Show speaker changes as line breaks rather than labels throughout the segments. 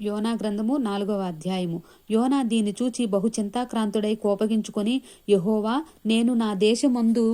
యోనా గ్రంథము నాలుగవ అధ్యాయము. యోనా దీన్ని చూచి బహు చింతాక్రాంతుడై కోపగించుకొని యహోవా నేను నా దేశమందు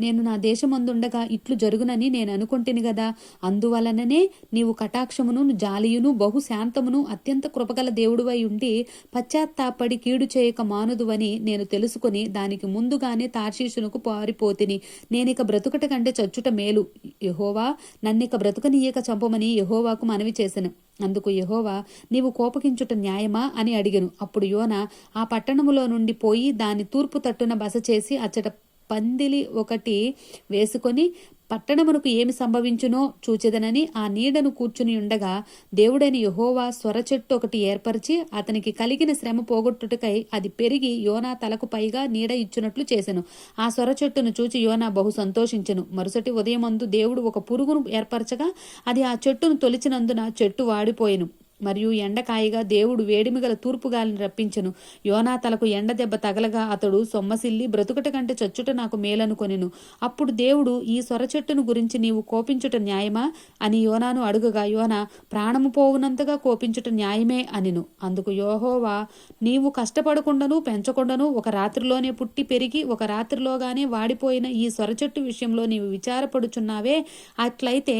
నేను నా దేశమందుండగా ఇట్లు జరుగునని నేను అనుకుంటుని గదా. అందువలననే నీవు కటాక్షమును జాలియును బహుశాంతమును అత్యంత కృపగల దేవుడువై ఉండి పశ్చాత్తాపడి కీడు చేయక మానుదువని నేను తెలుసుకుని దానికి ముందుగానే తార్షీషునకు పారిపోతిని. నేనిక బ్రతుకట కంటే చచ్చుట మేలు. యహోవా నన్నిక బ్రతుకనీయక చంపమని యహోవాకు మనవి చేశాను అందుకు యహోవా నీవు కోపగించుట న్యాయమా అని అడిగను. అప్పుడు యోన ఆ పట్టణములో నుండి పోయి దాని తూర్పు తట్టున బస చేసి అచ్చట పందిలి ఒకటి వేసుకొని పట్టణమునకు ఏమి సంభవించునో చూచెదనని ఆ నీడను కూర్చుని ఉండగా దేవుడైన యహోవా స్వర చెట్టు ఒకటి ఏర్పరిచి అతనికి కలిగిన శ్రమ పోగొట్టుటకై అది పెరిగి యోనా తలకు పైగా నీడ ఇచ్చునట్లు చేసెను. ఆ స్వర చెట్టును చూచి యోనా బహు సంతోషించెను. మరుసటి ఉదయమందు దేవుడు ఒక పురుగును ఏర్పరచగా అది ఆ చెట్టును తొలిచినందున చెట్టు వాడిపోయెను. మరియు ఎండకాయగా దేవుడు వేడిమిగల తూర్పుగాలిని తూర్పు గాలిని రప్పించెను. యోనా తలకు ఎండ దెబ్బ తగలగా అతడు సొమ్మసిల్లి బ్రతుకుట కంటే చచ్చుట నాకు మేలనుకొనెను. అప్పుడు దేవుడు ఈ సొర చెట్టును గురించి నీవు కోపించుట న్యాయమా? అని యోనాను అడుగగా యోనా ప్రాణము పోవునంతగా కోపించుట న్యాయమే అనిను. అందుకు యోహోవా నీవు కష్టపడకుండాను పెంచకుండాను ఒక రాత్రిలోనే పుట్టి పెరిగి ఒక రాత్రిలోగానే వాడిపోయిన ఈ సొర చెట్టు విషయంలో నీవు విచారపడుచున్నావే? అట్లయితే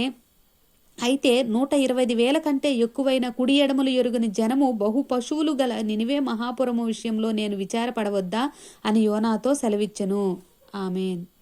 అయితే నూట ఇరవై వేల కంటే ఎక్కువైన కుడి ఎడమలు ఎరుగుని జనము బహు పశువులు గల నినివే మహాపురము విషయంలో నేను విచారపడవద్దా అని యోనాతో సెలవిచ్చెను. ఆమెన్.